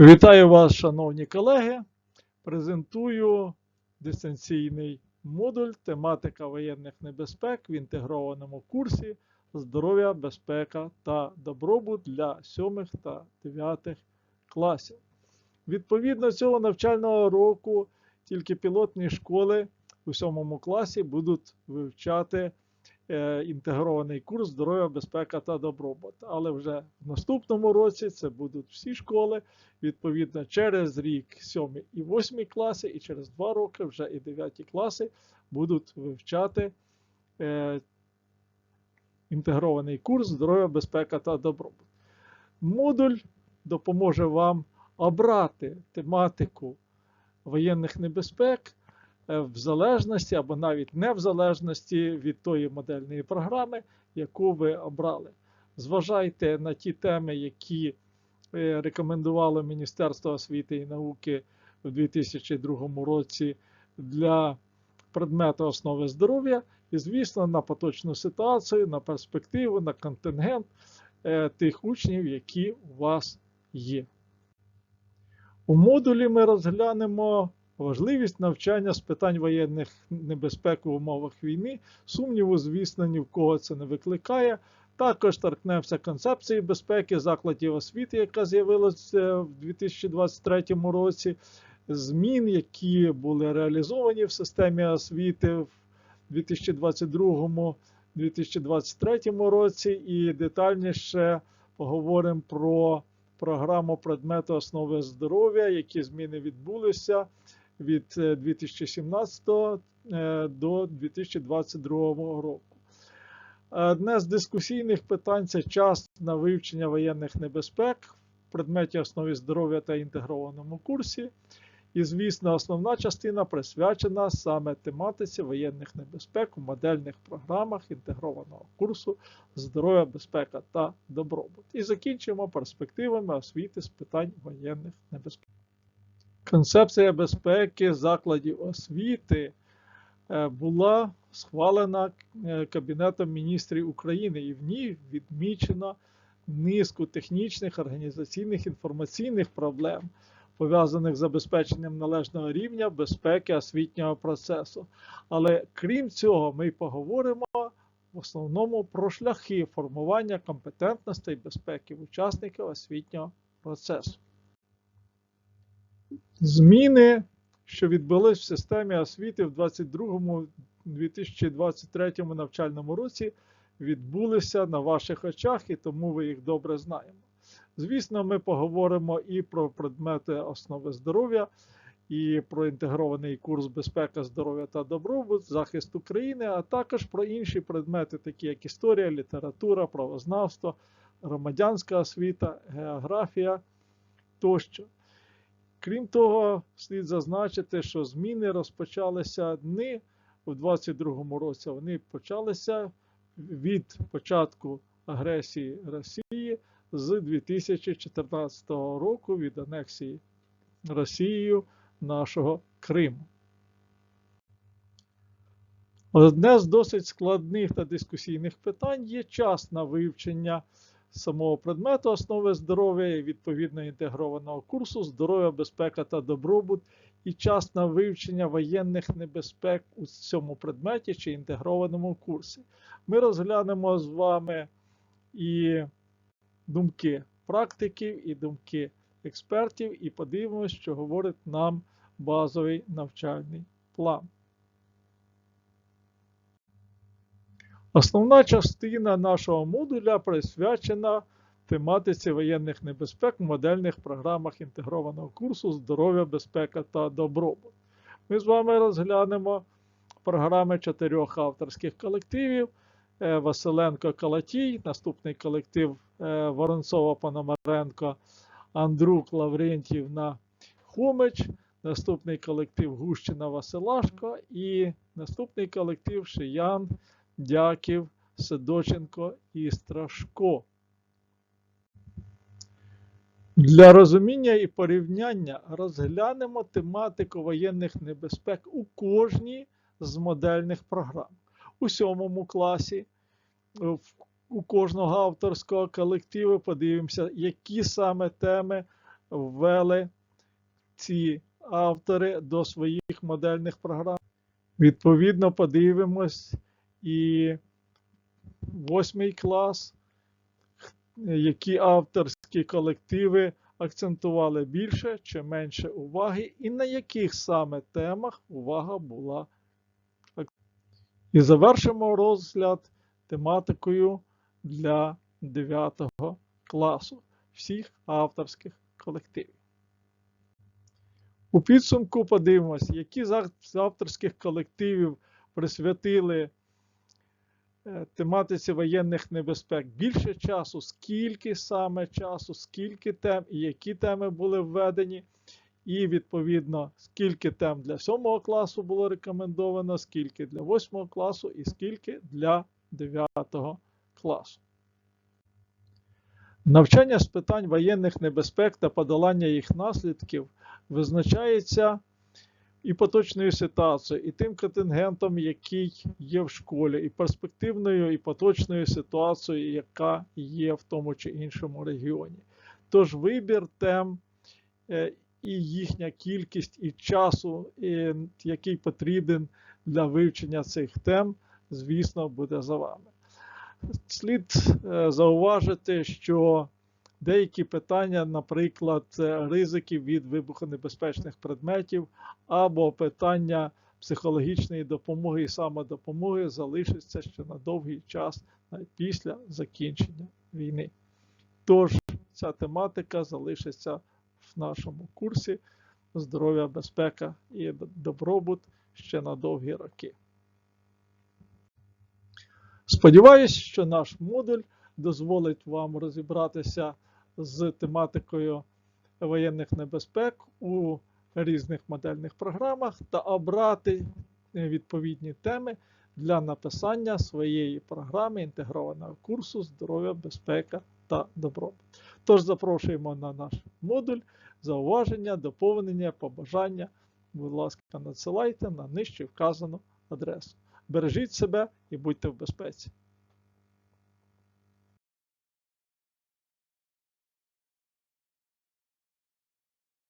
Вітаю вас, шановні колеги. Презентую дистанційний модуль тематика воєнних небезпек в інтегрованому курсі Здоров'я, безпека та добробут для 7 та 9 класів. Відповідно цього навчального року тільки пілотні школи у 7 класі будуть вивчати інтегрований курс здоров'я, безпека та добробут. Але вже в наступному році це будуть всі школи. Відповідно, через рік 7 і 8 класи, і через 2 роки вже і 9 класи будуть вивчати е, інтегрований курс здоров'я, безпека та добробут. Модуль допоможе вам обрати тематику воєнних небезпек е, в залежності або навіть не в залежності від тої модельної програми, яку ви обрали. Зважайте на ті теми, які е, рекомендувало Міністерство освіти і науки в 2002 році для предмету основи здоров'я, і, звісно, на поточну ситуацію, на перспективу, на контингент е, тих учнів, які у вас є. У модулі ми розглянемо важливість навчання з питань воєнних небезпек в умовах війни. Сумніву, звісно, ні в кого це не викликає. Також торкнемося концепції безпеки закладів освіти, яка з'явилася в 2023 році, змін, які були реалізовані в системі освіти в 2022-2023 році, і детальніше поговоримо про програму предмету основи здоров'я, які зміни відбулися від 2017 до 2022 року. Одне з дискусійних питань це час на вивчення воєнних небезпек в предметі основи здоров'я та інтегрованому курсі. І, звісно, основна частина присвячена саме тематиці воєнних небезпек у модельних програмах інтегрованого курсу здоров'я, безпека та добробут. І закінчимо перспективами освіти з питань воєнних небезпек. Концепція безпеки закладів освіти е, була схвалена е, Кабінетом міністрів України, і в ній відмічено низку технічних, організаційних інформаційних проблем, пов'язаних з забезпеченням належного рівня безпеки освітнього процесу. Але крім цього, ми поговоримо в основному про шляхи формування компетентностей безпеки учасників освітнього процесу. Зміни, що відбулись в системі освіти в 2022-2023 навчальному році, відбулися на ваших очах, і тому ви їх добре знаємо. Звісно, ми поговоримо і про предмети основи здоров'я, і про інтегрований курс безпека, здоров'я та добробут, захист України, а також про інші предмети, такі як історія, література, правознавство, громадянська освіта, географія тощо. Крім того, слід зазначити, що зміни розпочалися не у 2022 році, вони почалися від початку агресії Росії з 2014 року від анексії Росією нашого Криму. Одне з досить складних та дискусійних питань є час на вивчення самого предмету основи здоров'я і відповідно інтегрованого курсу здоров'я, безпека та добробут і час на вивчення воєнних небезпек у цьому предметі чи інтегрованому курсі. Ми розглянемо з вами і думки практиків, і думки експертів, і подивимося, що говорить нам базовий навчальний план. Основна частина нашого модуля присвячена тематиці воєнних небезпек в модельних програмах інтегрованого курсу здоров'я, безпека та добробут. Ми з вами розглянемо програми чотирьох авторських колективів. е, Василенко Калатій, наступний колектив е, Воронцова Пономаренко, Андрук Лаврентівна Хомич, наступний колектив Гущина Василашко і наступний колектив Шиян Дяків, Сидоченко і Страшко. Для розуміння і порівняння розглянемо тематику воєнних небезпек у кожній з модельних програм. У сьомому класі у кожного авторського колективу подивимося, які саме теми ввели ці автори до своїх модельних програм. Відповідно, подивимось і восьмий клас, які авторські колективи акцентували більше чи менше уваги, і на яких саме темах увага була. І завершимо розгляд тематикою для 9 класу всіх авторських колективів. У підсумку подивимось, які з авторських колективів присвятили тематиці воєнних небезпек більше часу, скільки саме часу, скільки тем і які теми були введені. І відповідно, скільки тем для 7 класу було рекомендовано, скільки для 8 класу і скільки для 9 класу. Навчання з питань воєнних небезпек та подолання їх наслідків визначається і поточною ситуацією, і тим контингентом, який є в школі, і перспективною, і поточною ситуацією, яка є в тому чи іншому регіоні. Тож вибір тем е, і їхня кількість, і часу, який потрібен для вивчення цих тем, звісно, буде за вами. Слід е, зауважити, що деякі питання, наприклад, ризиків від вибухонебезпечних предметів або питання психологічної допомоги і самодопомоги залишаться ще на довгий час після закінчення війни. Тож ця тематика залишиться в нашому курсі здоров'я, безпека і добробут ще на довгі роки. Сподіваюсь, що наш модуль дозволить вам розібратися з тематикою воєнних небезпек у різних модельних програмах та обрати відповідні теми для написання своєї програми інтегрованого курсу здоров'я, безпека та добробут. Тож запрошуємо на наш модуль зауваження, доповнення, побажання. Будь ласка, надсилайте на нижче вказану адресу. Бережіть себе і будьте в безпеці.